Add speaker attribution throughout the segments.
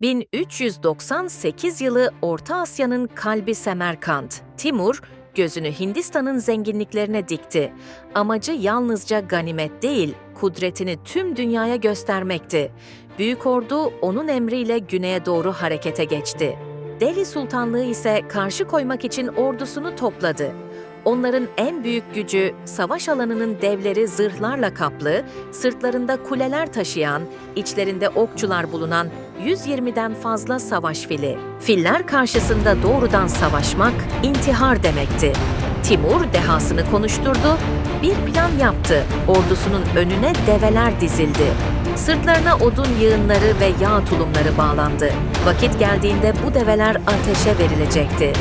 Speaker 1: 1398 yılı Orta Asya'nın kalbi Semerkant. Timur, gözünü Hindistan'ın zenginliklerine dikti. Amacı yalnızca ganimet değil, kudretini tüm dünyaya göstermekti. Büyük ordu onun emriyle güneye doğru harekete geçti. Delhi Sultanlığı ise karşı koymak için ordusunu topladı. Onların en büyük gücü savaş alanının devleri zırhlarla kaplı, sırtlarında kuleler taşıyan, içlerinde okçular bulunan 120'den fazla savaş fili. Filler karşısında doğrudan savaşmak intihar demekti. Timur dehasını konuşturdu, bir plan yaptı. Ordusunun önüne develer dizildi. Sırtlarına odun yığınları ve yağ tulumları bağlandı. Vakit geldiğinde bu develer ateşe verilecekti.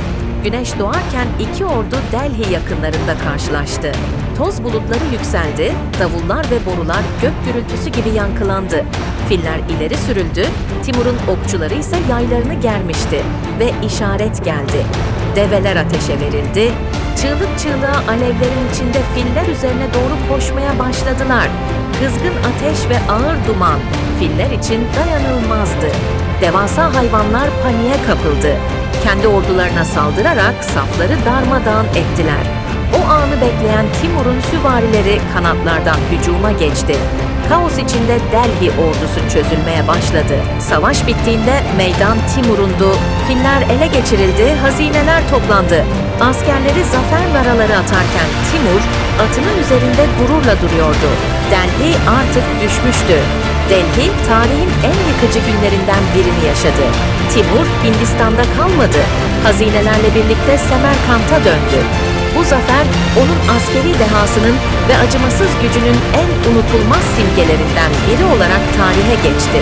Speaker 1: Güneş doğarken iki ordu Delhi yakınlarında karşılaştı. Toz bulutları yükseldi, davullar ve borular gök gürültüsü gibi yankılandı. Filler ileri sürüldü, Timur'un okçuları ise yaylarını germişti ve işaret geldi. Develer ateşe verildi, çığlık çığlığa alevlerin içinde filler üzerine doğru koşmaya başladılar. Kızgın ateş ve ağır duman filler için dayanılmazdı. Devasa hayvanlar paniğe kapıldı. Kendi ordularına saldırarak safları darmadağın ettiler. O anı bekleyen Timur'un süvarileri kanatlardan hücuma geçti. Kaos içinde Delhi ordusu çözülmeye başladı. Savaş bittiğinde meydan Timur'undu. Filler ele geçirildi, hazineler toplandı. Askerleri zafer naraları atarken Timur atının üzerinde gururla duruyordu. Delhi artık düşmüştü. Delhi tarihin en yıkıcı günlerinden birini yaşadı. Timur Hindistan'da kalmadı. Hazinelerle birlikte Semerkant'a döndü. Bu zafer onun askeri dehasının ve acımasız gücünün en unutulmaz simgelerinden biri olarak tarihe geçti.